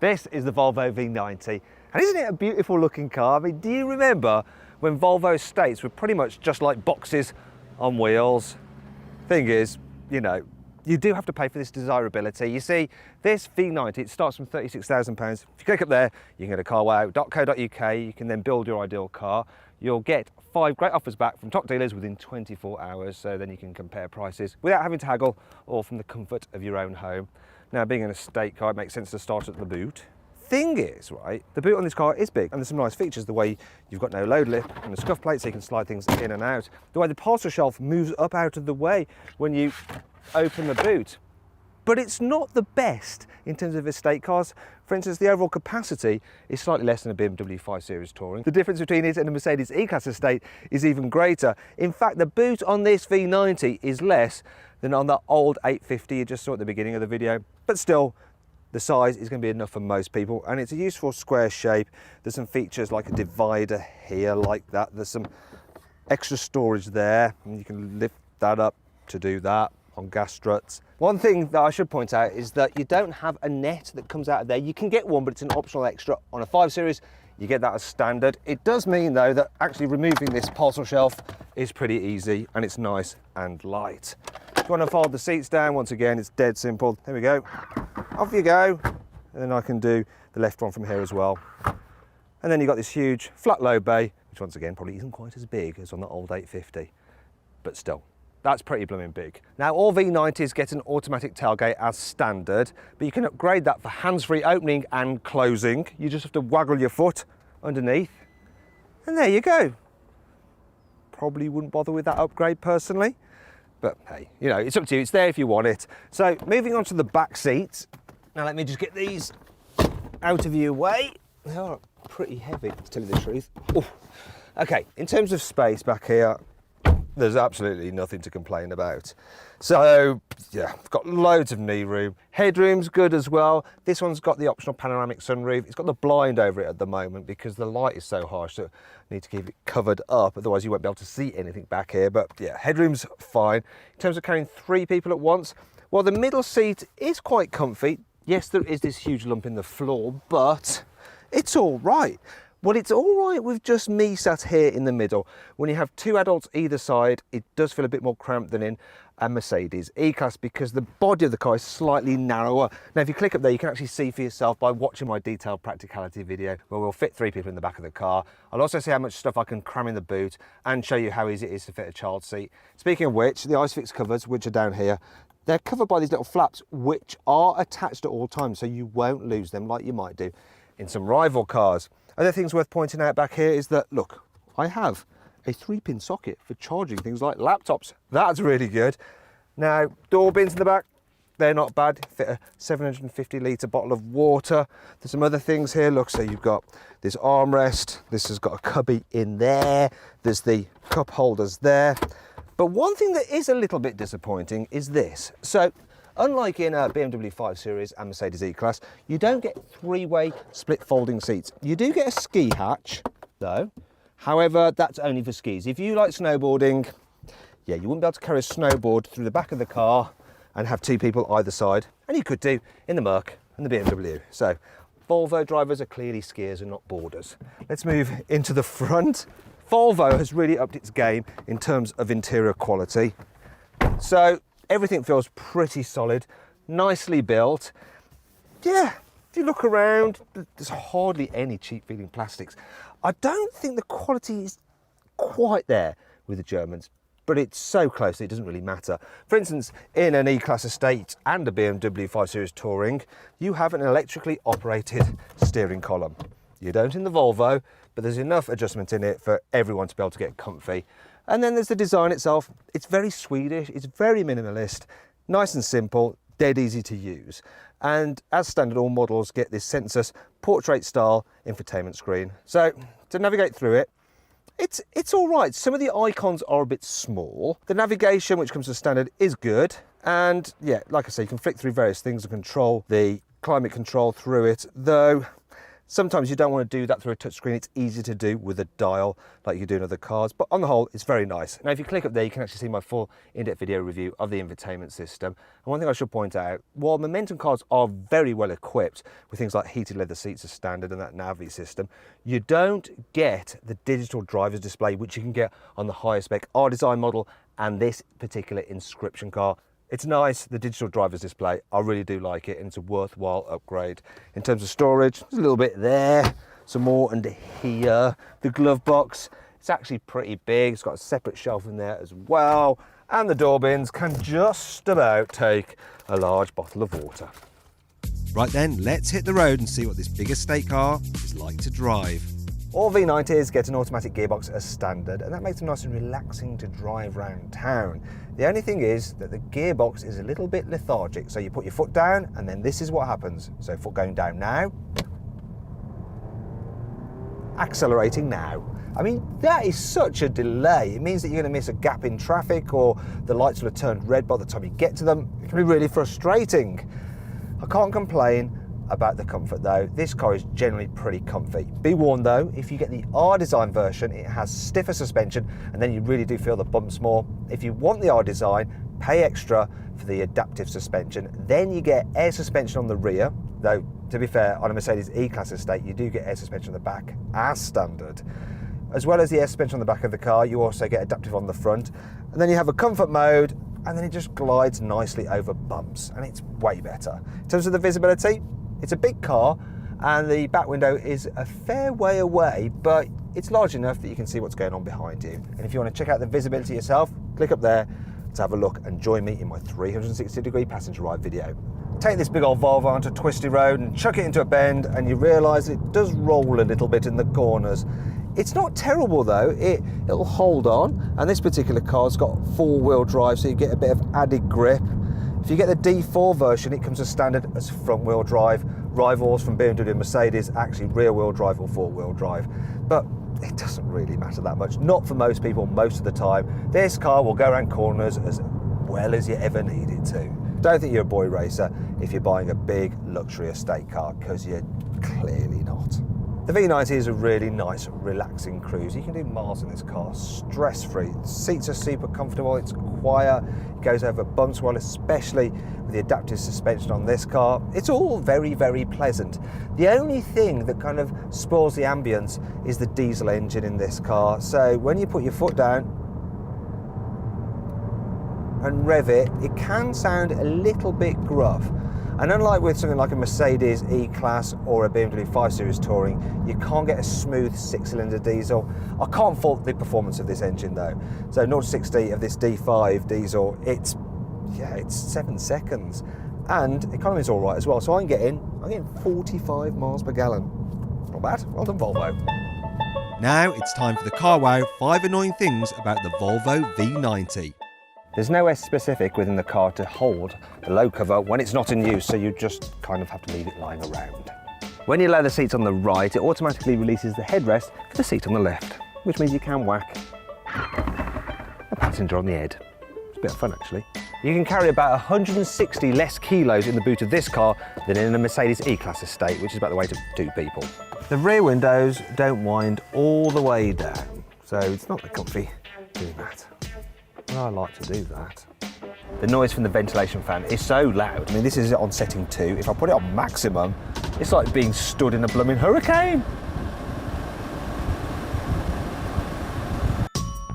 This is the Volvo V90, and isn't it a beautiful looking car? I mean, do you remember when Volvo estates were pretty much just like boxes on wheels? Thing is, you know, you do have to pay for this desirability. You see, this V90, it starts from £36,000. If you click up there, you can go to carwow.co.uk, you can then build your ideal car. You'll get five great offers back from top dealers within 24 hours, so then you can compare prices without having to haggle or from the comfort of your own home. Now, being an estate car, it makes sense to start at the boot. Thing is, right, the boot on this car is big and there's some nice features. The way you've got no load lip and a scuff plate so you can slide things in and out. The way the parcel shelf moves up out of the way when you open the boot. But it's not the best in terms of estate cars. For instance, the overall capacity is slightly less than a BMW 5 Series Touring. The difference between it and a Mercedes E-Class estate is even greater. In fact, the boot on this V90 is less than on the old 850 you just saw at the beginning of the video. But still, the size is going to be enough for most people and it's a useful square shape. There's some features like a divider here like that. There's some extra storage there and you can lift that up to do that on gas struts. One thing that I should point out is that you don't have a net that comes out of there. You can get one, but it's an optional extra. On a 5 Series, you get that as standard. It does mean though that actually removing this parcel shelf is pretty easy and it's nice and light. You want to fold the seats down, once again, it's dead simple. There we go. Off you go. And then I can do the left one from here as well. And then you've got this huge flat load bay, which once again probably isn't quite as big as on the old 850, but still that's pretty blooming big. Now all V90s get an automatic tailgate as standard, but you can upgrade that for hands-free opening and closing. You just have to waggle your foot underneath, and there you go. Probably wouldn't bother with that upgrade personally, but hey, you know, it's up to you. It's there if you want it. So moving on to the back seats. Now let me just get these out of your way. They are pretty heavy, to tell you the truth. Ooh. Okay, in terms of space back here, there's absolutely nothing to complain about. So yeah, I've got loads of knee room. Headroom's good as well. This one's got the optional panoramic sunroof. It's got the blind over it at the moment because the light is so harsh that I need to keep it covered up. Otherwise you won't be able to see anything back here. But yeah, headroom's fine. In terms of carrying three people at once, well, the middle seat is quite comfy. Yes, there is this huge lump in the floor, but it's all right. Well, it's all right with just me sat here in the middle. When you have two adults either side, it does feel a bit more cramped than in a Mercedes E-Class because the body of the car is slightly narrower. Now, if you click up there, you can actually see for yourself by watching my detailed practicality video where we'll fit three people in the back of the car. I'll also see how much stuff I can cram in the boot and show you how easy it is to fit a child seat. Speaking of which, the ISOFIX covers, which are down here, they're covered by these little flaps, which are attached at all times, so you won't lose them like you might do in some rival cars. Other things worth pointing out back here is that, look, I have a three pin socket for charging things like laptops. That's really good. Now, door bins in the back, they're not bad. Fit a 750 litre bottle of water. There's some other things here. Look, so you've got this armrest. This has got a cubby in there. There's the cup holders there. But one thing that is a little bit disappointing is this. So Unlike in a BMW 5 Series and Mercedes E-Class, you don't get three-way split folding seats. You do get a ski hatch, though. However, that's only for skis. If you like snowboarding, yeah, you wouldn't be able to carry a snowboard through the back of the car and have two people either side. And you could do in the Merc and the BMW. So Volvo drivers are clearly skiers and not boarders. Let's move into the front. Volvo has really upped its game in terms of interior quality. So everything feels pretty solid, nicely built. Yeah, if you look around, there's hardly any cheap feeling plastics. I don't think the quality is quite there with the Germans, but it's so close it doesn't really matter. For instance, in an E-Class estate and a BMW 5 Series Touring, you have an electrically operated steering column. You don't in the Volvo, but there's enough adjustment in it for everyone to be able to get comfy. And then there's the design itself. It's very Swedish, it's very minimalist, nice and simple, dead easy to use. And as standard, all models get this Sensus portrait style infotainment screen. So to navigate through it, it's, it's all right. Some of the icons are a bit small. The navigation, which comes as standard, is good. And yeah, like I say, you can flick through various things and control the climate control through it, though Sometimes you don't want to do that through a touchscreen. It's easy to do with a dial like you do in other cars, but on the whole, it's very nice. Now, if you click up there, you can actually see my full in-depth video review of the infotainment system. And one thing I should point out, while Momentum cars are very well equipped with things like heated leather seats as standard and that Navi system, you don't get the digital driver's display, which you can get on the higher spec R Design model and this particular inscription car. It's nice, the digital driver's display, I really do like it and it's a worthwhile upgrade. In terms of storage, there's a little bit there, some more under here. The glove box, it's actually pretty big, it's got a separate shelf in there as well. And the door bins can just about take a large bottle of water. Right then, let's hit the road and see what this big estate car is like to drive. All V90s get an automatic gearbox as standard, and that makes them nice and relaxing to drive around town. The only thing is that the gearbox is a little bit lethargic, so you put your foot down, and then this is what happens. So, foot going down now, accelerating now. I mean, that is such a delay. It means that you're going to miss a gap in traffic, or the lights will have turned red by the time you get to them. It can be really frustrating. I can't complain about the comfort though. This car is generally pretty comfy. Be warned though, if you get the R Design version, it has stiffer suspension and then you really do feel the bumps more. If you want the R Design, pay extra for the adaptive suspension. Then you get air suspension on the rear, though to be fair, on a Mercedes E-Class estate, you do get air suspension on the back as standard. As well as the air suspension on the back of the car, you also get adaptive on the front. And then you have a comfort mode, and then it just glides nicely over bumps, and it's way better. In terms of the visibility, it's a big car and the back window is a fair way away, but it's large enough that you can see what's going on behind you. And if you want to check out the visibility yourself, click up there to have a look and join me in my 360 degree passenger ride video. Take this big old Volvo onto a twisty road and chuck it into a bend and you realise it does roll a little bit in the corners. It's not terrible though, it, it'll hold on and this particular car's got four wheel drive so you get a bit of added grip if you get the D4 version, it comes as standard as front wheel drive. Rivals from BMW and Mercedes, actually rear wheel drive or four wheel drive. But it doesn't really matter that much. Not for most people, most of the time. This car will go around corners as well as you ever need it to. Don't think you're a boy racer if you're buying a big luxury estate car, because you're clearly not. The V90 is a really nice, relaxing cruise. You can do miles in this car stress-free. Seats are super comfortable, it's quiet, it goes over bumps well, especially with the adaptive suspension on this car. It's all very, very pleasant. The only thing that kind of spoils the ambience is the diesel engine in this car. So when you put your foot down, and rev it, it can sound a little bit gruff. And unlike with something like a Mercedes E-Class or a BMW 5 Series Touring, you can't get a smooth six-cylinder diesel. I can't fault the performance of this engine though. So 0 to 60 of this D5 diesel, it's yeah, it's seven seconds, and economy is all right as well. So I'm getting I'm getting 45 miles per gallon. Not bad. Well done, Volvo. Now it's time for the Car Wow 5 annoying things about the Volvo V90. There's nowhere specific within the car to hold the low cover when it's not in use, so you just kind of have to leave it lying around. When you lay the seats on the right, it automatically releases the headrest for the seat on the left, which means you can whack a passenger on the head. It's a bit of fun actually. You can carry about 160 less kilos in the boot of this car than in a Mercedes E-Class estate, which is about the weight of two people. The rear windows don't wind all the way down, so it's not that comfy doing that. Well, I like to do that. The noise from the ventilation fan is so loud. I mean, this is on setting two. If I put it on maximum, it's like being stood in a blooming hurricane.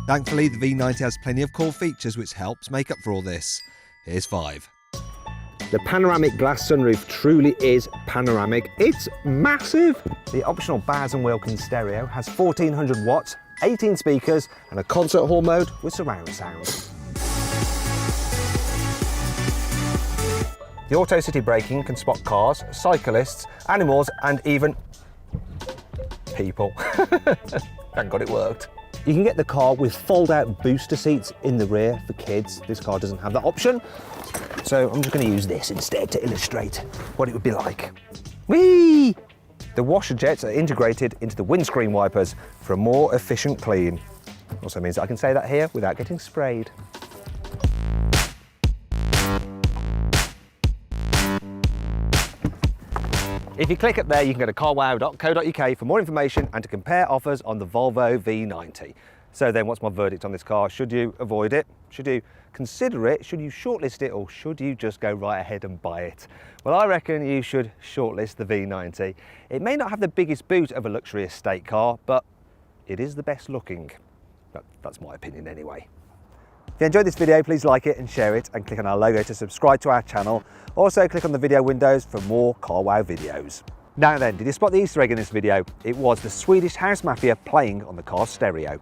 Thankfully, the V90 has plenty of cool features which helps make up for all this. Here's five. The panoramic glass sunroof truly is panoramic. It's massive. The optional Baz and Wilkins stereo has 1400 watts, 18 speakers, and a concert hall mode with surround sound. The Auto City braking can spot cars, cyclists, animals, and even people. Thank God it worked. You can get the car with fold-out booster seats in the rear for kids. This car doesn't have that option. So I'm just going to use this instead to illustrate what it would be like. Whee! The washer jets are integrated into the windscreen wipers for a more efficient clean. Also means I can say that here without getting sprayed. If you click up there, you can go to carwow.co.uk for more information and to compare offers on the Volvo V90. So then, what's my verdict on this car? Should you avoid it? Should you consider it? Should you shortlist it? Or should you just go right ahead and buy it? Well, I reckon you should shortlist the V90. It may not have the biggest boot of a luxury estate car, but it is the best looking. But that's my opinion anyway. If you enjoyed this video, please like it and share it and click on our logo to subscribe to our channel. Also click on the video windows for more Car Wow videos. Now then, did you spot the Easter egg in this video? It was the Swedish House Mafia playing on the car stereo.